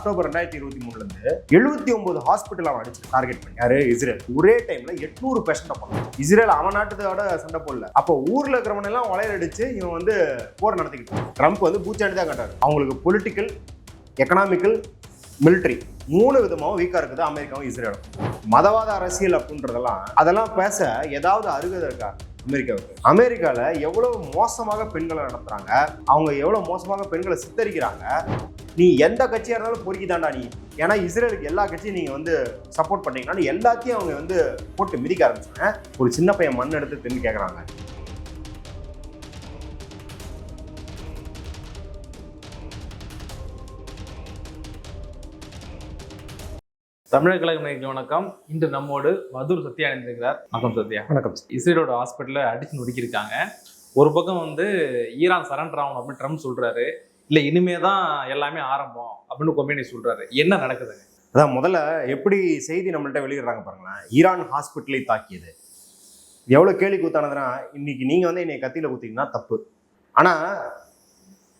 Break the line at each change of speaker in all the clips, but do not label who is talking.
October ரெண்டாயிரத்தி இருபத்தி மூணுல இருந்து எழுபத்தி ஒன்பது ஹாஸ்பிட்டல் அவன் அடிச்சு டார்கெட் பண்ணி. இஸ்ரேல். ஒரே டைம்ல எட்நூறு பேஷண்ட பண்ணலாம் இஸ்ரேல் அவன் நாட்டுதோட சண்டை போடல. அப்போ ஊர்ல இருக்கிறவன் எல்லாம் வளையல் அடிச்சு இவன் வந்து போர் நடத்திக்கிட்டு ட்ரம்ப் வந்து பூச்சாண்டி தான் காட்டாரு அவங்களுக்கு பொலிட்டிக்கல் எக்கனாமிக்கல் மிலிட்டரி மூணு விதமாகவும் வீக்கா இருக்குது அமெரிக்காவும் இஸ்ரேலும். மதவாத அரசியல் அப்படின்றதெல்லாம் அதெல்லாம் பேச ஏதாவது அருகதை இருக்கா? அமெரிக்காவுக்கு. அமெரிக்கால எவ்வளவு மோசமாக பெண்களை நடத்துறாங்க? அவங்க எவ்வளவு மோசமாக பெண்களை சித்தரிக்கிறாங்க? நீ எந்த கட்சியா இருந்தாலும் பொறுக்கிதாண்டா நீ. ஏன்னா இஸ்ரேலுக்கு எல்லா கட்சியும் நீங்க வந்து சப்போர்ட் பண்ணீங்கன்னா எல்லாத்தையும் அவங்க வந்து போட்டு மிதிக்க ஆரம்பிச்சாங்க ஒரு சின்ன பையன் மண் எடுத்து தின்னு கேக்குறாங்க.
தமிழக கழக நேயர்களுக்கு வணக்கம். இன்று நம்மோடு மதுர் சத்யா இணைந்திருக்கிறார். வணக்கம் சத்யா.
வணக்கம்.
இஸ்ரேலோட ஹாஸ்பிட்டலில் அடிச்சு நொறுக்கியிருக்காங்க. ஒரு பக்கம் வந்து ஈரான் சரண்டர் ஆகணும் அப்படின்னு ட்ரம்ப் சொல்றாரு. இல்லை இனிமே தான் எல்லாமே ஆரம்பம் அப்படின்னு கொம்பேனி சொல்றாரு. என்ன நடக்குதுங்க
அதான் முதல்ல எப்படி செய்தி நம்மள்ட்ட வெளியிடுறாங்க பாருங்களேன். ஈரான் ஹாஸ்பிட்டலை தாக்கியது. எவ்வளோ கேள்வி கூத்தானதுன்னா இன்னைக்கு நீங்க வந்து என்னை கத்தியில குத்திங்கன்னா தப்பு. ஆனா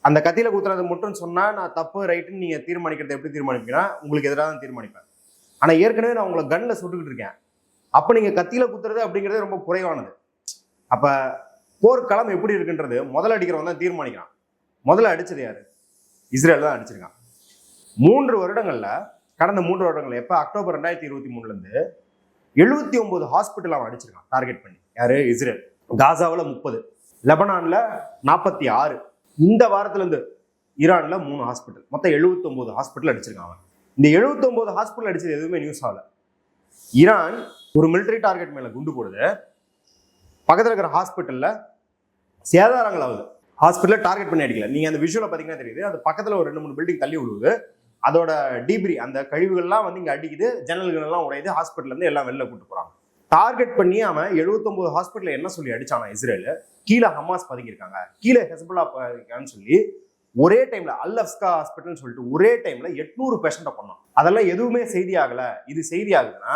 அந்த கத்தியில குத்துறது மட்டும் சொன்னா நான் தப்பு ரைட்டுன்னு நீங்க தீர்மானிக்கிறத எப்படி தீர்மானிப்பீங்கன்னா உங்களுக்கு எதிராக தான் தீர்மானிப்பேன். ஆனால் ஏற்கனவே நான் உங்களை கண்ணில் சுட்டுக்கிட்டு இருக்கேன். அப்போ நீங்கள் கத்தியில் குத்துறது அப்படிங்கிறது ரொம்ப குறைவானது. அப்போ போர்க்களம் எப்படி இருக்குன்றது முதல்ல அடிக்கிறவன் தான் தீர்மானிக்கிறான். முதல்ல அடிச்சது யார்? இஸ்ரேல் தான் அடிச்சிருக்கான். மூன்று வருடங்களில் கடந்த மூன்று வருடங்கள் எப்போ? அக்டோபர் ரெண்டாயிரத்தி இருபத்தி மூணுலேருந்து எழுபத்தி ஒன்பது ஹாஸ்பிட்டல் அவன் அடிச்சிருக்கான் டார்கெட் பண்ணி. யார்? இஸ்ரேல். காசாவில் முப்பது. லெபனானில் நாற்பத்தி ஆறு. இந்த வாரத்துலேருந்து ஈரானில் மூணு ஹாஸ்பிட்டல் மொத்தம் எழுபத்தொம்போது ஹாஸ்பிட்டல் அடிச்சிருக்கான் அவன். இந்த 79 ஒன்பது ஹாஸ்பிட்டல் அடிச்சது எதுவுமே நியூஸ் ஆகல. ஈரான் ஒரு மிலிட்டரி டார்கெட் மேல குண்டு போடுது. பக்கத்தில் இருக்கிற ஹாஸ்பிட்டல்ல சேதாரங்கள் ஆகுது ஹாஸ்பிட்டலில் டார்கெட் பண்ணி அடிக்கல. நீங்க அந்த விஷுவலை பார்த்தீங்கன்னா தெரியுது. அது பக்கத்தில் ஒரு ரெண்டு மூணு பில்டிங் தள்ளி விழுவுது. அதோட டீப்ரி அந்த கழிவுகள்லாம் வந்து இங்கே அடிக்குது. ஜன்னல்கள் எல்லாம் உடையுது. ஹாஸ்பிட்டல்ல இருந்து எல்லாம் வெளில கூட்டு போகிறாங்க டார்கெட் பண்ணி அவன் எழுபத்தொம்போது ஹாஸ்பிட்டலில் என்ன சொல்லி அடிச்சானா இஸ்ரேல்? கீழே ஹமாஸ் பதுங்கியிருக்காங்க. கீழே ஹெஸ்புல்லா பதுங்கிருக்கான்னு சொல்லி ஒரே டைம்ல அல் ஹாஸ்பிட்டல் ஹாஸ்பிட்டல்னு சொல்லிட்டு ஒரே டைம்ல எட்நூறு பேஷண்ட்டை பண்ணோம். அதெல்லாம் எதுவுமே செய்தி ஆகல. இது செய்தி ஆகுதுன்னா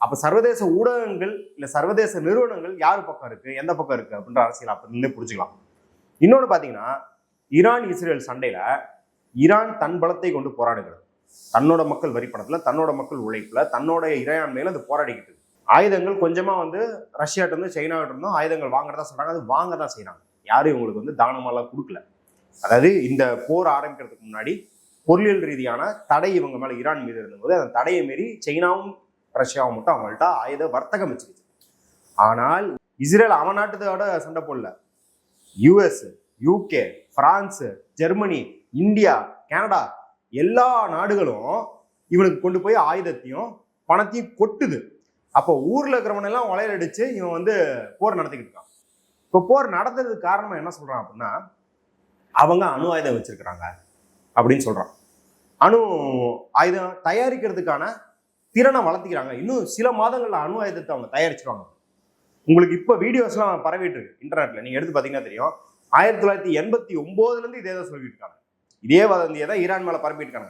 அப்ப சர்வதேச ஊடகங்கள் இல்ல சர்வதேச நிறுவனங்கள் யார் பக்கம் இருக்கு? எந்த பக்கம் இருக்கு? அப்படின்ற அரசியல் அப்படின்னு புரிஞ்சுக்கலாம். இன்னொன்று பாத்தீங்கன்னா ஈரான் இஸ்ரேல் சண்டையில ஈரான் தன் பலத்தை கொண்டு போராடுகிறது. தன்னோட மக்கள் வரி பணத்துல தன்னோட மக்கள் உழைப்புல தன்னோட இறையாண்மையில அது போராடிக்கிட்டு ஆயுதங்கள் கொஞ்சமா வந்து ரஷ்யாட்ட இருந்து சைனாட்ட இருந்தும் ஆயுதங்கள் வாங்குறதா சொல்றாங்க. அது வாங்க தான் செய்யறாங்க யாரும் இவங்களுக்கு வந்து தானமாலாம் கொடுக்கல. அதாவது இந்த போர் ஆரம்பிக்கிறதுக்கு முன்னாடி பொருளியல் ரீதியான தடை இவங்க மேலே ஈரான் மீது இருந்தபோது அந்த தடையை மீறி சைனாவும் ரஷ்யாவும் மட்டும் அவங்கள்ட்ட ஆயுத வர்த்தகம் வச்சுக்கிச்சு ஆனால் இஸ்ரேல் அவன் நாட்டுத்தோட சண்டை போடல. US UK France Germany India Canada எல்லா நாடுகளும் இவனுக்கு கொண்டு போய் ஆயுதத்தையும் பணத்தையும் கொட்டுது. அப்போ ஊரில் இருக்கிறவனெல்லாம் வளையல் அடிச்சு இவன் வந்து போர் நடத்திக்கிட்டு இருக்கான். இப்போ போர் நடந்ததுக்கு காரணம் என்ன சொல்றான் அப்படின்னா அவங்க அணு ஆயுதம் வச்சிருக்கிறாங்க அப்படின்னு சொல்கிறான் அணு ஆயுதம் தயாரிக்கிறதுக்கான திறனை வளர்த்திக்கிறாங்க. இன்னும் சில மாதங்களில் அணு ஆயுதத்தை அவங்க தயாரிச்சிருவாங்க. உங்களுக்கு இப்போ வீடியோஸ்லாம் பரவிட்டு இருக்கு இன்டர்நெட்டில் நீங்கள் எடுத்து பார்த்தீங்கன்னா தெரியும். ஆயிரத்தி தொள்ளாயிரத்தி எண்பத்தி ஒம்போதுலேருந்து இதே தான் சொல்லிட்டு இருக்காங்க இதே வதந்தியை தான் ஈரான் மேலே பரப்பிட்டு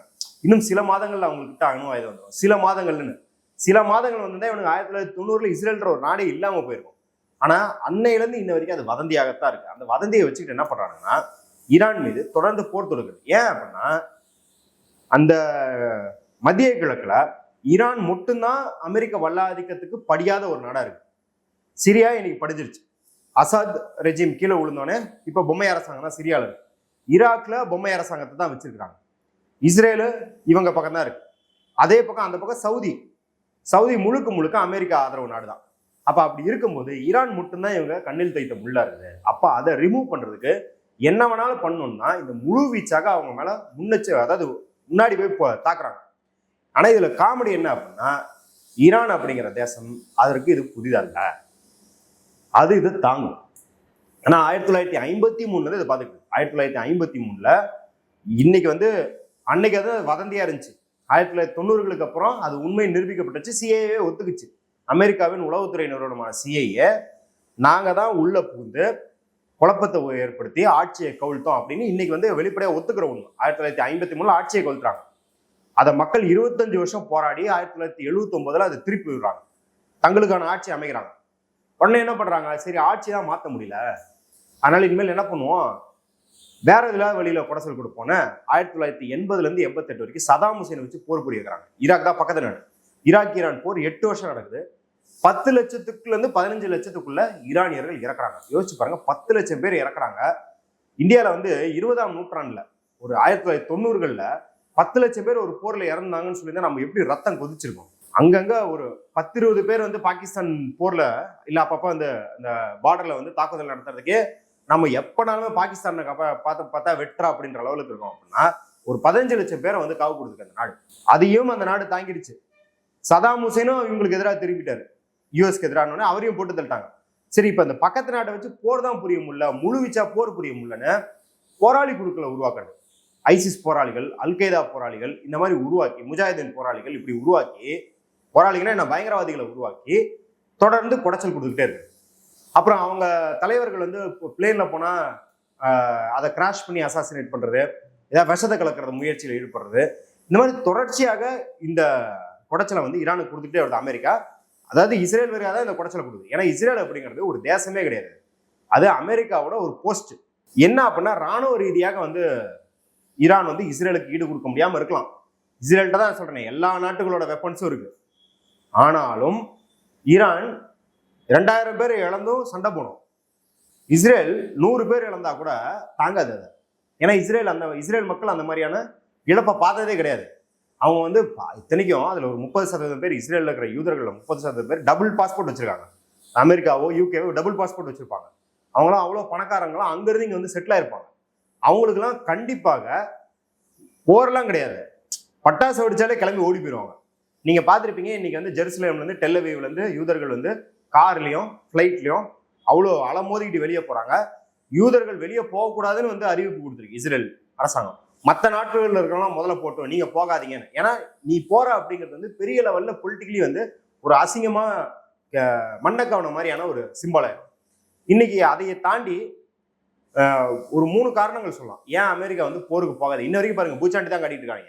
இன்னும் சில மாதங்களில் அவங்கக்கிட்ட அணு ஆயுதம் வந்துடும் சில மாதங்கள்னு சில மாதங்கள் வந்து இவனுக்கு ஆயிரத்தி தொள்ளாயிரத்தி தொண்ணூறுல இஸ்ரேல்ன்ற ஒரு நாடே இல்லாமல் போயிருக்கும். ஆனால் அன்னையிலேருந்து இன்ன வரைக்கும் அது வதந்தியாகத்தான் இருக்குது அந்த வதந்தியை வச்சுக்கிட்டு என்ன பண்ணுறாங்கன்னா ஈரான் மீது தொடர்ந்து போர் தொடுக்குது. ஏன் அப்படின்னா அந்த மத்திய கிழக்குல ஈரான் மட்டும்தான் அமெரிக்க வல்லாதிக்கத்துக்கு படியாத ஒரு நாடா இருக்கு. சிரியா இன்னைக்கு படிஞ்சிருச்சு. அசாத் ரெஜிம் கீழே விழுந்தோடனே இப்ப பொம்மை அரசாங்கம் தான் சிரியால இருக்கு. ஈராக்ல பொம்மை அரசாங்கத்தை தான் வச்சிருக்கிறாங்க இஸ்ரேலு இவங்க பக்கம் தான் இருக்கு. அதே பக்கம் அந்த பக்கம் சவுதி. சவுதி முழுக்க முழுக்க அமெரிக்கா ஆதரவு நாடு தான். அப்ப அப்படி இருக்கும்போது ஈரான் மட்டும்தான் இவங்க கண்ணில் தைத்த முள்ளா இருக்குது. அப்ப அதை ரிமூவ் பண்றதுக்கு என்ன வேணாலும் பண்ணணும்னா இந்த முழு வீச்சாக அவங்க மேலே முன்னெச்ச அதாவது முன்னாடி போய் போ- தாக்குறாங்க. ஆனால் இதில் காமெடி என்ன அப்படின்னா ஈரான் அப்படிங்கிற தேசம் அதற்கு இது புதிதல்ல. அது இது தாங்கும். ஆனால் ஆயிரத்தி தொள்ளாயிரத்தி ஐம்பத்தி மூணுல இதை பார்த்துக்கணும் ஆயிரத்தி தொள்ளாயிரத்தி ஐம்பத்தி மூணில் இன்னைக்கு வந்து அன்னைக்கு அது வதந்தியாக இருந்துச்சு. ஆயிரத்தி தொள்ளாயிரத்தி தொண்ணூறுகளுக்கு அப்புறம் அது உண்மை நிரூபிக்கப்பட்டுச்சு சிஏஏ ஒத்துக்குச்சு. அமெரிக்காவின் உளவுத்துறை நிறுவனமான சிஐஏ நாங்கள் தான் உள்ளே புகுந்து குழப்பத்தை ஏற்படுத்தி ஆட்சியை கவிழ்த்தோம் அப்படின்னு இன்னைக்கு வந்து வெளிப்படையாக ஒத்துக்கிற ஒன்று ஆயிரத்தி தொள்ளாயிரத்தி ஐம்பத்தி மூணுல ஆட்சியை கவிழ்த்துறாங்க. அதை மக்கள் இருபத்தஞ்சு வருஷம் போராடி ஆயிரத்தி தொள்ளாயிரத்தி எழுபத்தி ஒன்பதுல அதை திருப்பி விடுறாங்க. தங்களுக்கான ஆட்சி அமைக்கிறாங்க உடனே என்ன பண்றாங்க? சரி ஆட்சி தான் மாற்ற முடியல. அதனால இனிமேல் என்ன பண்ணுவோம்? வேற இல்லாத வழியில குடசல் கொடுப்போன்னு ஆயிரத்தி தொள்ளாயிரத்தி எண்பதுல இருந்து எண்பத்தெட்டு வரைக்கும் சதாம் ஹுசேனை வச்சு போர் புரியுறாங்க ஈராக் தான் பக்கத்து நாடு ஈராக் ஈரான் போர் எட்டு வருஷம் நடக்குது. பத்து லட்சத்துக்குள்ள இருந்து பதினஞ்சு லட்சத்துக்குள்ள ஈரானியர்கள் இறக்குறாங்க. யோசிச்சு பாருங்க பத்து லட்சம் பேர் இறக்குறாங்க. இந்தியாவில் வந்து இருபதாம் நூற்றாண்டில் ஒரு ஆயிரத்தி தொள்ளாயிரத்தி தொண்ணூறுகளில் பத்து லட்சம் பேர் ஒரு போர்ல இறந்தாங்கன்னு சொல்லி தான் நம்ம எப்படி ரத்தம் கொதிச்சிருக்கோம்? அங்கங்கே ஒரு பத்து இருபது பேர் வந்து பாகிஸ்தான் போர்ல இல்லை அப்பப்போ அந்த அந்த பார்டர்ல வந்து தாக்குதல் நடத்துறதுக்கே நம்ம எப்போனாலுமே பாகிஸ்தானை கப்ப பார்த்து பார்த்தா வெட்டுறா அப்படின்ற லெவலுக்கு இருக்கோம் அப்படின்னா ஒரு பதினஞ்சு லட்சம் பேரை வந்து காவு கொடுத்துருக்கு அந்த நாடு. அதையும் அந்த நாடு தாங்கிடுச்சு. சதாம் ஹுசேனும் இவங்களுக்கு எதிராக திரும்பிட்டாரு. யூஎஸ்க்கு எதிரானோடனே அவரையும் போட்டு தள்ளிட்டாங்க. சரி இப்போ இந்த பக்கத்து நாட்டை வச்சு போர் தான் புரிய முடியல முழுவிச்சா போர் புரிய முடியலன்னு போராளி குழுக்களை உருவாக்கணும் ஐசிஸ் போராளிகள் அல்கைதா போராளிகள் இந்த மாதிரி உருவாக்கி முஜாஹிதீன் போராளிகள் இப்படி உருவாக்கி போராளிகள்னா என்ன பயங்கரவாதிகளை உருவாக்கி தொடர்ந்து குடைச்சல் கொடுத்துக்கிட்டே இருக்கு அப்புறம் அவங்க தலைவர்கள் வந்து பிளேன்ல போனா அதை கிராஷ் பண்ணி அசாசினேட் பண்றது ஏதாவது விஷத்தை கலக்கிறது முயற்சியில் ஈடுபடுறது இந்த மாதிரி தொடர்ச்சியாக இந்த குடைச்சலை வந்து ஈரானுக்கு கொடுத்துட்டே வருது அமெரிக்கா. அதாவது இஸ்ரேல் வரையா தான் இந்த குடைச்சலை கொடுக்குது ஏன்னா இஸ்ரேல் அப்படிங்கிறது ஒரு தேசமே கிடையாது. அது அமெரிக்காவோட ஒரு போஸ்ட் என்ன அப்படின்னா ராணுவ ரீதியாக வந்து ஈரான் வந்து இஸ்ரேலுக்கு ஈடு கொடுக்க முடியாமல் இருக்கலாம். இஸ்ரேல்கிட்ட தான் சொல்கிறேன் எல்லா நாட்டுகளோட வெப்பன்ஸும் இருக்குது ஆனாலும் ஈரான் ரெண்டாயிரம் பேர் இழந்தும் சண்டை போனோம் இஸ்ரேல் நூறு பேர் இழந்தா கூட தாங்காது அதை. ஏன்னா இஸ்ரேல் அந்த இஸ்ரேல் மக்கள் அந்த மாதிரியான இழப்பை பார்த்ததே கிடையாது. அவங்க வந்து பா- இத்தனைக்கும் அதில் ஒரு முப்பது சதவீதம் பேர் இஸ்ரேலில் இருக்கிற யூதர்கள் முப்பது சதவீதம் பேர் டபுள் பாஸ்போர்ட் வச்சிருக்காங்க. அமெரிக்காவோ யூகேவோ டபுள் பாஸ்போர்ட் வச்சிருப்பாங்க. அவங்களாம் அவ்வளோ பணக்காரங்களாம் அங்கேருந்து இங்கே வந்து செட்டில் ஆயிருப்பாங்க. அவங்களுக்குலாம் கண்டிப்பாக போரெல்லாம் கிடையாது. பட்டாசு வெடிச்சாலே கிளம்பி ஓடி போயிடுவாங்க நீங்கள் பார்த்துருப்பீங்க இன்னைக்கு வந்து ஜெருசலேம்லேருந்து இருந்து யூதர்கள் வந்து கார்லேயும் ஃப்ளைட்லேயும் அவ்வளோ அலமோதிக்கிட்டு வெளியே போகிறாங்க யூதர்கள் வெளியே போகக்கூடாதுன்னு வந்து அறிவிப்பு கொடுத்துருக்கு இஸ்ரேல் அரசாங்கம். மற்ற நாடுகளில் இருக்கிறவங்க முதல்ல போட்டோம் நீங்க போகாதீங்கன்னு. ஏன்னா நீ போற அப்படிங்கிறது வந்து பெரிய லெவல்ல பொலிட்டிக்கலி வந்து ஒரு அசிங்கமா அஹ், மண்ணக்கவனம் மாதிரியான ஒரு சிம்பலாயிரும் இன்னைக்கு அதையை தாண்டி ஒரு மூணு காரணங்கள் சொல்லலாம். ஏன் அமெரிக்கா வந்து போருக்கு போகாது? இன்ன வரைக்கும் பாருங்க பூச்சாண்டி தான் கட்டிட்டு இருக்காங்க.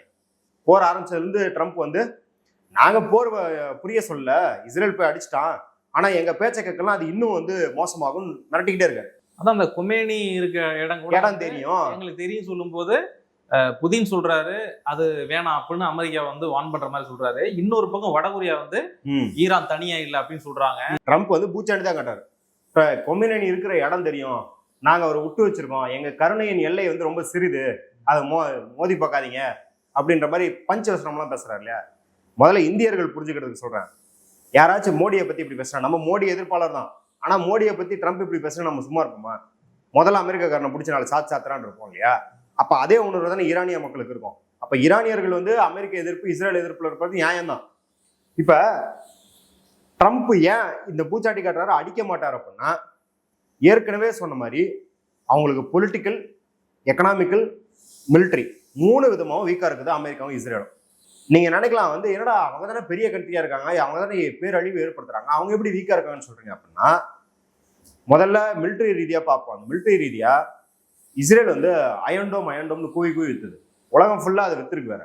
போர் ஆரம்பிச்சதுலேருந்து ட்ரம்ப் வந்து நாங்க போர் புரிய சொல்ல இஸ்ரேல் போய் அடிச்சிட்டான். ஆனா எங்க பேச்சை கேட்கலாம் அது இன்னும் வந்து மோசமாகும் மிரட்டிக்கிட்டே இருக்காரு.
அதான் அந்த கொமேனி இருக்க இடம் கூட
இடம் தெரியும்.
எங்களுக்கு தெரியும் சொல்லும்போது புதின் சொல்றாரு அது வேணாம் அப்படின்னு அமெரிக்கா வந்து வான் பண்ற மாதிரி சொல்றாரு. இன்னொரு பக்கம் வடகொரியா வந்து. ஈரான் தனியா இல்ல அப்படின்னு சொல்றாங்க.
ட்ரம்ப் வந்து பூச்சாண்டி தான் கட்டாரு இப்ப கொம்யூனி இருக்கிற இடம் தெரியும். நாங்க அவரை விட்டு வச்சிருக்கோம். எங்க கருணையின் எல்லை வந்து ரொம்ப சிறிது. அதை மோ மோதி பார்க்காதீங்க. அப்படின்ற மாதிரி பஞ்ச வசனம்லாம் பேசுறாரு இல்லையா? முதல்ல இந்தியர்கள் புரிஞ்சுக்கிறதுக்கு சொல்றேன். யாராச்சும் மோடியை பத்தி இப்படி பேசுறா நம்ம மோடி எதிர்ப்பாளர் தான். ஆனா மோடியை பத்தி ட்ரம்ப் இப்படி பேசுனா நம்ம சும்மா இருப்போமா? முதல்ல அமெரிக்காக்காரனை பிடிச்ச நாள் சாத் சாத்திரான்னு இருப்போம் இல்லையா? அப்போ அதே உணர்வு தானே ஈரானிய மக்களுக்கு இருக்கும். அப்போ ஈரானியர்கள் வந்து அமெரிக்க எதிர்ப்பு இஸ்ரேல் எதிர்ப்பில் இருப்பது நியாயம்தான். இப்போ ட்ரம்ப் ஏன் இந்த பூச்சாட்டி காட்டுறாரு? அடிக்க மாட்டார் அப்படின்னா ஏற்கனவே சொன்ன மாதிரி அவங்களுக்கு பொலிட்டிக்கல் எக்கனாமிக்கல் மிலிட்ரி மூணு விதமாகவும் வீக்காக இருக்குது அமெரிக்காவும் இஸ்ரேலும். நீங்கள் நினைக்கலாம் வந்து என்னடா அவங்க தானே பெரிய கண்ட்ரியாக இருக்காங்க அவங்க தானே பேரழிவு ஏற்படுத்துறாங்க அவங்க எப்படி வீக்காக இருக்காங்கன்னு சொல்கிறீங்க அப்படின்னா முதல்ல மிலிட்ரி ரீதியாக பார்ப்போம். மிலிட்ரி ரீதியாக இஸ்ரேல் வந்து அயன்டோம் அயன்டோம்னு கூவி கூவி விற்றுது உலகம் ஃபுல்லாக அதை விற்றுருக்கு வேற.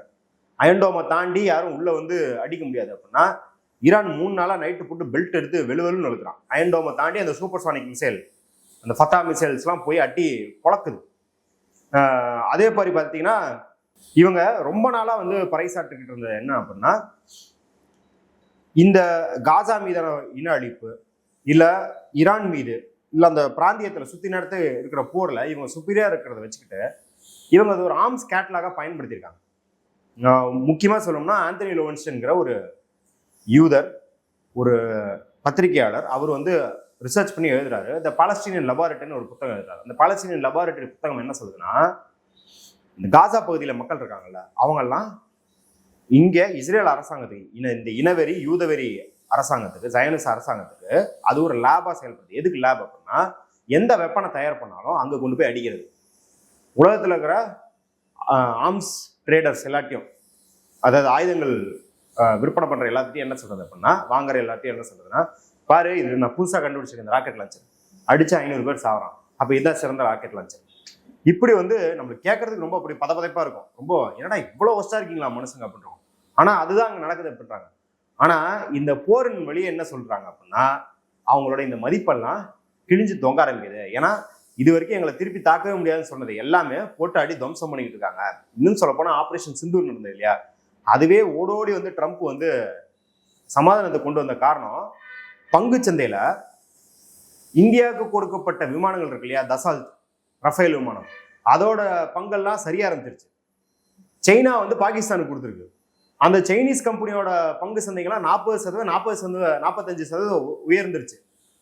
அயன்டோமை தாண்டி யாரும் உள்ளே வந்து அடிக்க முடியாது. அப்படின்னா ஈரான் மூணு நாளாக நைட்டு போட்டு பெல்ட் எடுத்து வெளுவெளுன்னு எழுதுறான் அயன்டோமை தாண்டி அந்த சூப்பர் சானிக் மிசைல் அந்த ஃபத்தா மிசைல்ஸ்லாம் போய் அட்டி பொழக்குது. அதே மாதிரி பார்த்தீங்கன்னா இவங்க ரொம்ப நாளாக வந்து பறைசாட்டுக்கிட்டு இருந்தது என்ன அப்படின்னா இந்த காசா மீதான இன அழிப்பு இல்லை ஈரான் மீது இல்லை அந்த பிராந்தியத்தில் சுற்றி நடத்து இருக்கிற போரில் இவங்க சுப்பீரியா இருக்கிறத வச்சுக்கிட்டு இவங்க அது ஒரு ஆர்ம்ஸ் கேட்லாக பயன்படுத்தியிருக்காங்க. முக்கியமாக சொல்லணும்னா ஆந்தனி லோவன்ஸ்டன்கிற ஒரு யூதர் ஒரு பத்திரிகையாளர் அவர் வந்து ரிசர்ச் பண்ணி எழுதுறாரு. இந்த பாலஸ்தீனியன் லெபார்ட்டரின்னு ஒரு புத்தகம் எழுதுறாரு. அந்த பாலஸ்டீனியன் லெபார்ட்டரி புத்தகம் என்ன சொல்லுதுன்னா இந்த காசா பகுதியில் மக்கள் இருக்காங்கல்ல அவங்கெல்லாம் இங்கே இஸ்ரேல் அரசாங்கத்துக்கு இன இந்த இனவெறி யூதவெறி அரசாங்கத்துக்கு ஜயனிஸ் அரசாங்கத்துக்கு அது ஒரு லேபாக செயல்படுது. எதுக்கு லேப் அப்படின்னா எந்த வெப்பனை தயார் பண்ணாலும் அங்கே கொண்டு போய் அடிக்கிறது. உலகத்தில் இருக்கிற ஆர்ம்ஸ் ட்ரேடர்ஸ் எல்லாத்தையும் அதாவது ஆயுதங்கள் விற்பனை பண்ணுற எல்லாத்தையும் என்ன சொல்கிறது அப்படின்னா வாங்குற எல்லாத்தையும் என்ன சொல்கிறதுன்னா பாரு இது நான் புதுசாக கண்டுபிடிச்சிருக்கேன் இந்த ராக்கெட் லான்ச்சர் அடிச்சு ஐநூறு பேர் சாவறான். அப்போ இதான் சிறந்த ராக்கெட் லான்ச்சர் இப்படி வந்து நம்மளுக்கு கேட்கறதுக்கு ரொம்ப அப்படி பதப்பதைப்பாக இருக்கும். ரொம்ப என்னடா இவ்வளோ ஒஸ்ட்டாக இருக்கீங்களா மனுஷங்க அப்படின்றோம் ஆனால் அதுதான் அங்கே நடக்குது அப்படின்றாங்க ஆனால் இந்த போரின் வழியே என்ன சொல்கிறாங்க அப்படின்னா அவங்களோட இந்த மதிப்பெல்லாம் கிழிஞ்சு தொங்க ஆரம்பிக்குது. ஏன்னா இது வரைக்கும் எங்களை திருப்பி தாக்கவே முடியாதுன்னு சொன்னது எல்லாமே போட்டு அடி துவம்சம் பண்ணிக்கிட்டு இருக்காங்க. இன்னும் சொல்லப்போனால் ஆப்ரேஷன் சிந்தூர் நடந்தது இல்லையா? அதுவே ஓடோடி வந்து ட்ரம்ப் வந்து சமாதானத்தை கொண்டு வந்த காரணம் பங்கு சந்தையில் இந்தியாவுக்கு கொடுக்கப்பட்ட விமானங்கள் இருக்கு இல்லையா? தசால் ரஃபேல் விமானம். அதோட பங்கெல்லாம் சரியா இருந்துருச்சு. சைனா வந்து பாகிஸ்தானுக்கு கொடுத்துருக்கு. அந்த சைனீஸ் கம்பெனியோட பங்கு சந்தைகள்லாம் நாற்பது சதவீதம் நாற்பது சதவீதம் நாற்பத்தஞ்சு சதவீதம் உயர்ந்துருச்சு.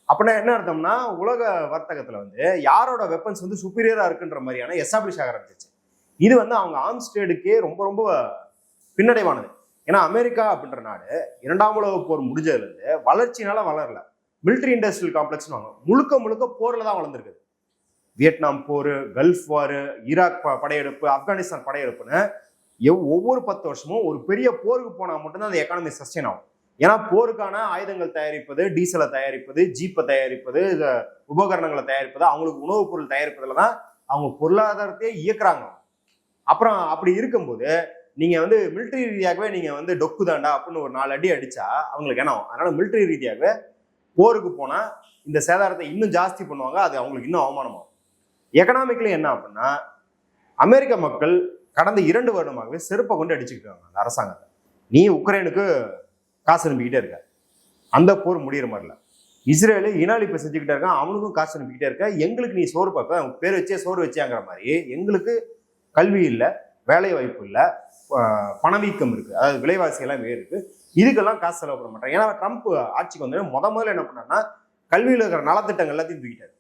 அப்படின்னா என்ன அர்த்தம்னா உலக வர்த்தகத்தில் வந்து யாரோட வெப்பன்ஸ் வந்து சுப்பீரியராக இருக்குன்ற மாதிரியான எஸ்டாப்ளிஷ் ஆக ஆரம்பிச்சிச்சு இது வந்து அவங்க ஆர்ம்ஸ் ட்ரேடுக்கே ரொம்ப ரொம்ப பின்னடைவானது. ஏன்னா அமெரிக்கா அப்படின்ற நாடு இரண்டாம் உலக போர் முடிஞ்சதுலேருந்து வளர்ச்சினால வளரல. மிலிட்ரி இண்டஸ்ட்ரியல் காம்ப்ளெக்ஸ் முழுக்க முழுக்க போரில் தான் வளர்ந்துருக்குது. வியட்நாம் போர் கல்ஃப் வார் ஈராக் ப- படையெடுப்பு ஆப்கானிஸ்தான் படையெடுப்புன்னு எவ் ஒவ்வொரு பத்து வருஷமும் ஒரு பெரிய போருக்கு போனால் மட்டும்தான் அந்த எக்கானமி சஸ்டெயின் ஆகும். ஏன்னா போருக்கான ஆயுதங்கள் தயாரிப்பது டீசலை தயாரிப்பது ஜீப்பை தயாரிப்பது உபகரணங்களை தயாரிப்பது அவங்களுக்கு உணவுப் பொருள் தயாரிப்பதில் தான் அவங்க பொருளாதாரத்தையே இயக்குறாங்க. அப்புறம் அப்படி இருக்கும்போது நீங்கள் வந்து மிலிட்டரி ரீதியாகவே நீங்கள் வந்து டொக்கு தாண்டா அப்படின்னு ஒரு நாலு அடி அடித்தா அவங்களுக்கு என்ன அதனால் மிலிட்டரி ரீதியாகவே போருக்கு போனால் இந்த சேதாரத்தை இன்னும் ஜாஸ்தி பண்ணுவாங்க அது அவங்களுக்கு இன்னும் அவமானமாகும். எக்கனாமிக்கலி என்ன அப்படின்னா அமெரிக்க மக்கள் கடந்த இரண்டு வருடமாகவே செருப்பை கொண்டு அடிச்சுக்கிட்டு இருக்காங்க அந்த அரசாங்கத்தை. நீ உக்ரைனுக்கு காசு அனுப்பிக்கிட்டே இருக்க. அந்த போர் முடிகிற மாதிரில இஸ்ரேலு இனாலிப்பை செஞ்சுக்கிட்டே இருக்கான் அவனுக்கும் காசு அனுப்பிக்கிட்டே இருக்க. எங்களுக்கு நீ சோறு பார்ப்ப பேர் வச்சே சோறு வச்சேங்கிற மாதிரி எங்களுக்கு கல்வி இல்லை வேலை வாய்ப்பு இல்லை பணவீக்கம் இருக்குது அதாவது விலைவாசி எல்லாம் வேறு இருக்குது இதுக்கெல்லாம் காசு செலவு பண்ண மாட்டாங்க ஏன்னா ட்ரம்ப் ஆட்சிக்கு வந்து முத முதல்ல என்ன பண்ணாருன்னா கல்வியில் இருக்கிற நலத்திட்டங்கள் எல்லாத்தையும் தூக்கிட்டாரு.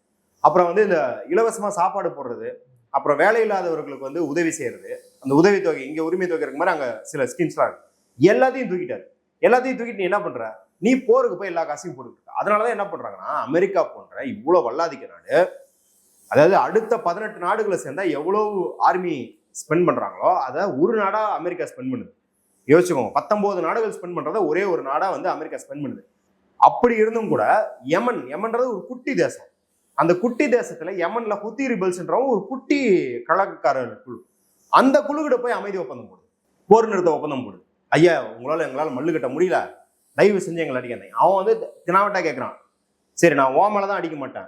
அப்புறம் வந்து இந்த இலவசமாக சாப்பாடு போடுறது அப்புறம் வேலை இல்லாதவர்களுக்கு வந்து உதவி செய்யறது. அந்த உதவி தொகை இங்கே உரிமை தொகை இருக்கிற மாதிரி அங்கே சில ஸ்கீம்ஸ்லாம் இருக்கு. எல்லாத்தையும் தூக்கிட்டாரு. எல்லாத்தையும் தூக்கிட்டு நீ என்ன பண்ற? நீ போருக்கு போய் எல்லா காசையும் போட்டுக்கிட்டு அதனால தான் என்ன பண்றாங்கன்னா அமெரிக்கா போன்ற இவ்வளோ வல்லாதிக்க நாடு அதாவது அடுத்த பதினெட்டு நாடுகளை சேர்ந்தா எவ்வளோ ஆர்மி ஸ்பெண்ட் பண்றாங்களோ அதை ஒரு நாடா அமெரிக்கா ஸ்பெண்ட் பண்ணுது. யோசிச்சுக்கோங்க பத்தொன்பது நாடுகள் ஸ்பெண்ட் பண்ணுறத ஒரே ஒரு நாடா வந்து அமெரிக்கா ஸ்பெண்ட் பண்ணுது. அப்படி இருந்தும் கூட யமன் யமன்றது ஒரு குட்டி தேசம். அந்த குட்டி தேசத்துல யமன்ல ஹுத்தி ரிபல்ஸ்ன்றவங்க ஒரு குட்டி கழகக்காரர் குழு. அந்த குழுக்கிட்ட போய் அமைதி ஒப்பந்தம் போடுது போர் நிறுத்த ஒப்பந்தம் போடுது ஐயா உங்களால எங்களால் மல்லு கட்ட முடியல. தயவு செஞ்சு எங்களை அடிக்காதீங்க. அவன் வந்து தினாவட்டா கேட்குறான் சரி நான் ஓ தான் அடிக்க மாட்டேன்.